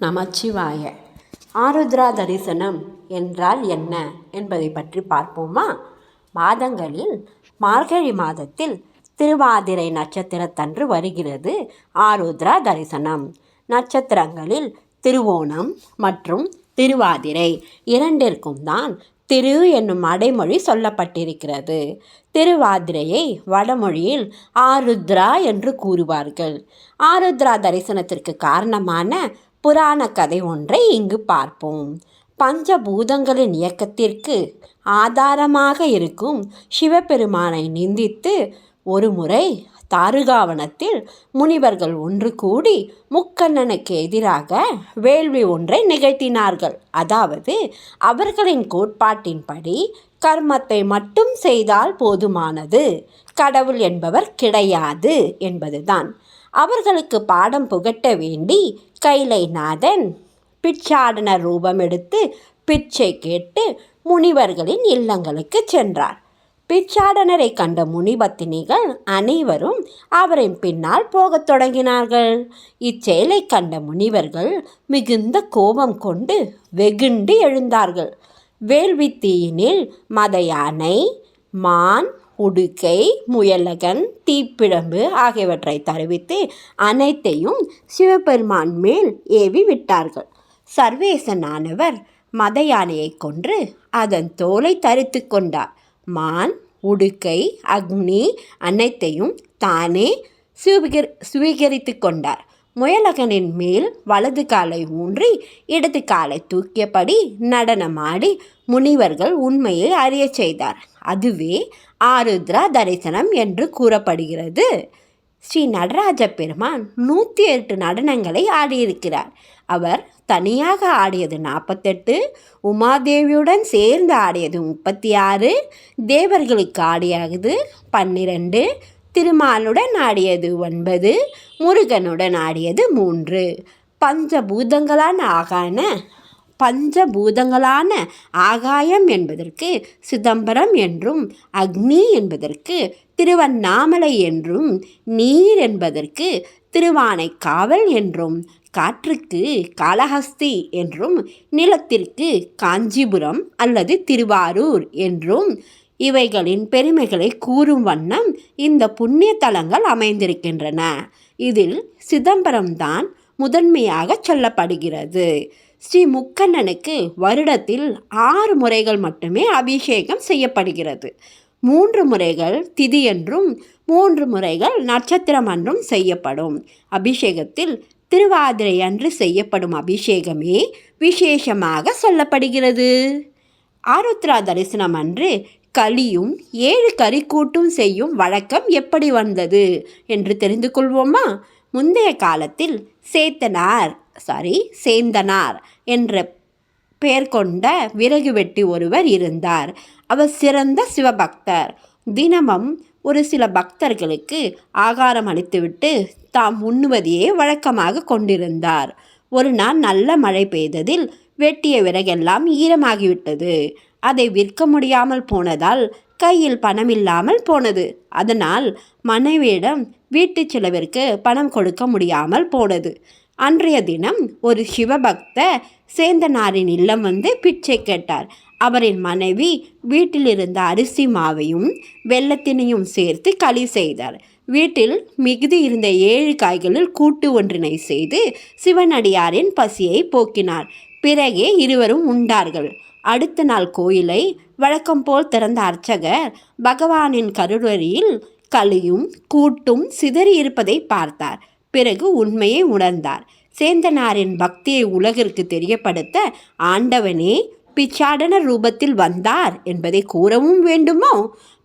நமச்சிவாய. ஆருத்ரா தரிசனம் என்றால் என்ன என்பதை பற்றி பார்ப்போமா? மாதங்களில் மார்கழி மாதத்தில் திருவாதிரை நட்சத்திரத்தன்று வருகிறது ஆருத்ரா தரிசனம் நட்சத்திரங்களில் திருவோணம் மற்றும் திருவாதிரை இரண்டிற்கும் தான் திரு என்னும் அடைமொழி சொல்லப்பட்டிருக்கிறது. திருவாதிரையை வடமொழியில் ஆருத்ரா என்று கூறுவார்கள். ஆருத்ரா தரிசனத்திற்கு காரணமான புராண கதை ஒன்றை இங்கு பார்ப்போம். பஞ்சபூதங்களின் இயக்கத்திற்கு ஆதாரமாக இருக்கும் சிவபெருமானை நிந்தித்து ஒருமுறை தாருகாவனத்தில் முனிவர்கள் ஒன்று கூடி முக்கண்ணனுக்கு எதிராக வேள்வி ஒன்றை நிகழ்த்தினார்கள். அதாவது அவர்களின் கோட்பாட்டின்படி கர்மத்தை மட்டும் செய்தால் போதுமானது. கடவுள் என்பவர் கிடையாது என்பதுதான். அவர்களுக்கு பாடம் புகட்ட வேண்டி கைலைநாதன் பிச்சாடன ரூபம் எடுத்து பிச்சை கேட்டு முனிவர்களின் இல்லங்களுக்கு சென்றார். பிச்சாடனரை கண்ட முனிபத்தினிகள் அனைவரும் அவரின் பின்னால் போகத் தொடங்கினார்கள். இச்செயலை கண்ட முனிவர்கள் மிகுந்த கோபம் கொண்டு வெகுண்டு எழுந்தார்கள். வேள்வி தீயினில் மத யானை மான் உடுக்கை முயலகன் தீப்பிழம்பு ஆகியவற்றை தருவித்து அனைத்தையும் சிவபெருமான் மேல் ஏவி விட்டார்கள். சர்வேசனானவர் மத யானையை கொன்று அதன் தோலை தரித்து கொண்டார். மான் உடுக்கை அக்னி அனைத்தையும் தானே சுவீகர் சுவீகரித்து கொண்டார். முயலகனின் மேல் வலது காலை ஊன்றி இடது காலை தூக்கியபடி நடனமாடி முனிவர்கள் உண்மையை அறியச் செய்தார். அதுவே ஆருத்ரா தரிசனம் என்று கூறப்படுகிறது. ஸ்ரீ நடராஜ பெருமான் நூற்றி எட்டு நடனங்களை ஆடியிருக்கிறார். அவர் தனியாக ஆடியது நாற்பத்தெட்டு உமாதேவியுடன் சேர்ந்து ஆடியது முப்பத்தி ஆறு தேவர்களுக்கு ஆடியது பன்னிரெண்டு திருமாலுடன் ஆடியது ஒன்பது முருகனுடன் ஆடியது மூன்று. பஞ்சபூதங்களான ஆகான பஞ்சபூதங்களான ஆகாயம் என்பதற்கு சிதம்பரம் என்றும் அக்னி என்பதற்கு திருவண்ணாமலை என்றும் நீர் என்பதற்கு திருவானைக்காவல் என்றும் காற்றுக்கு காளஹஸ்தி என்றும் நிலத்திற்கு காஞ்சிபுரம் அல்லது திருவாரூர் என்றும் இவைகளின் பெருமைகளை கூறும் வண்ணம் இந்த புண்ணிய தலங்கள் அமைந்திருக்கின்றன. இதில் சிதம்பரம்தான் முதன்மையாக சொல்லப்படுகிறது. ஸ்ரீ முக்கண்ணனுக்கு வருடத்தில் ஆறு முறைகள் மட்டுமே அபிஷேகம் செய்யப்படுகிறது. மூன்று முறைகள் திதி என்றும் மூன்று முறைகள் நட்சத்திரம் என்றும் செய்யப்படும். அபிஷேகத்தில் திருவாதிரை அன்று செய்யப்படும் அபிஷேகமே விசேஷமாக சொல்லப்படுகிறது. ஆருத்ரா தரிசனம் அன்று களியும் ஏழு கறிக்கூட்டும் செய்யும் வழக்கம் எப்படி வந்தது என்று தெரிந்து கொள்வோமா? முந்தைய காலத்தில் சேத்தனார் சாரி சேந்தனார் என்ற பெயர் கொண்ட விறகு வெட்டி ஒருவர் இருந்தார். அவர் சிறந்த சிவபக்தர். தினமும் ஒரு சில பக்தர்களுக்கு ஆகாரம் அளித்துவிட்டு தாம் உண்ணுவதையே வழக்கமாக கொண்டிருந்தார். ஒரு நாள் நல்ல மழை பெய்ததில் வெட்டிய விறகெல்லாம் ஈரமாகிவிட்டது. அதை விற்க முடியாமல் போனதால் கையில் பணம் இல்லாமல் போனது. அதனால் மனைவியிடம் வீட்டு செலவிற்கு பணம் கொடுக்க முடியாமல் போனது. அன்றைய தினம் ஒரு சிவபக்த சேந்தனாரின் இல்லம் வந்து பிச்சை கேட்டார். அவரின் மனைவி வீட்டில் இருந்த அரிசி மாவையும் வெள்ளத்தினையும் சேர்த்து களி செய்தார். வீட்டில் மிகுதி இருந்த ஏழு காய்களில் கூட்டு ஒன்றினை செய்து சிவனடியாரின் பசியை போக்கினார். பிறகே இருவரும் உண்டார்கள். அடுத்த நாள் கோயிலை வழக்கம் போல் திறந்த அர்ச்சகர் பகவானின் கருடரியில் களியும் கூட்டும் சிதறி இருப்பதை பார்த்தார். பிறகு உண்மையை உணர்ந்தார். சேந்தனாரின் பக்தியை உலகிற்கு தெரியப்படுத்த ஆண்டவனே பிச்சாடன ரூபத்தில் வந்தார் என்பதை கூறவும் வேண்டுமோ?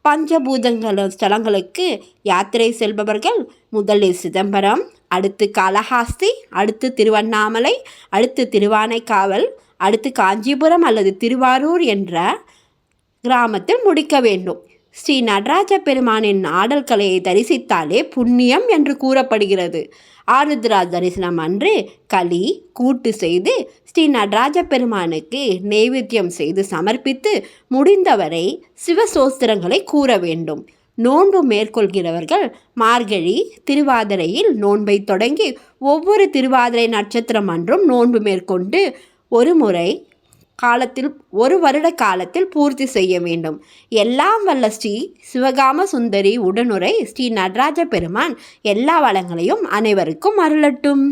பஞ்சபூதங்கள ஸ்தலங்களுக்கு யாத்திரை செல்பவர்கள் முதலில் சிதம்பரம் அடுத்து காளஹாஸ்தி அடுத்து திருவண்ணாமலை அடுத்து திருவானைக்காவல் அடுத்து காஞ்சிபுரம் அல்லது திருவாரூர் என்ற கிராமத்தில் முடிக்க வேண்டும். ஸ்ரீ நடராஜ பெருமானின் ஆடல் கலையை தரிசித்தாலே புண்ணியம் என்று கூறப்படுகிறது. ஆருத்ரா தரிசனம் அன்று களி கூட்டு செய்து ஸ்ரீ நடராஜ பெருமானுக்கு நெய்வேத்தியம் செய்து சமர்ப்பித்து முடிந்தவரை சிவசோஸ்திரங்களை கூற வேண்டும். நோன்பு மேற்கொள்கிறவர்கள் மார்கழி திருவாதிரையில் நோன்பை தொடங்கி ஒவ்வொரு திருவாதிரை நட்சத்திரம் அன்றும் நோன்பு மேற்கொண்டு ஒரு முறை காலத்தில் ஒரு வருட காலத்தில் பூர்த்தி செய்ய வேண்டும். எல்லாம் வல்ல ஸ்ரீ சிவகாம சுந்தரி உடனுரை ஸ்ரீ நடராஜ பெருமான் எல்லா வளங்களையும் அனைவருக்கும் அருளட்டும்.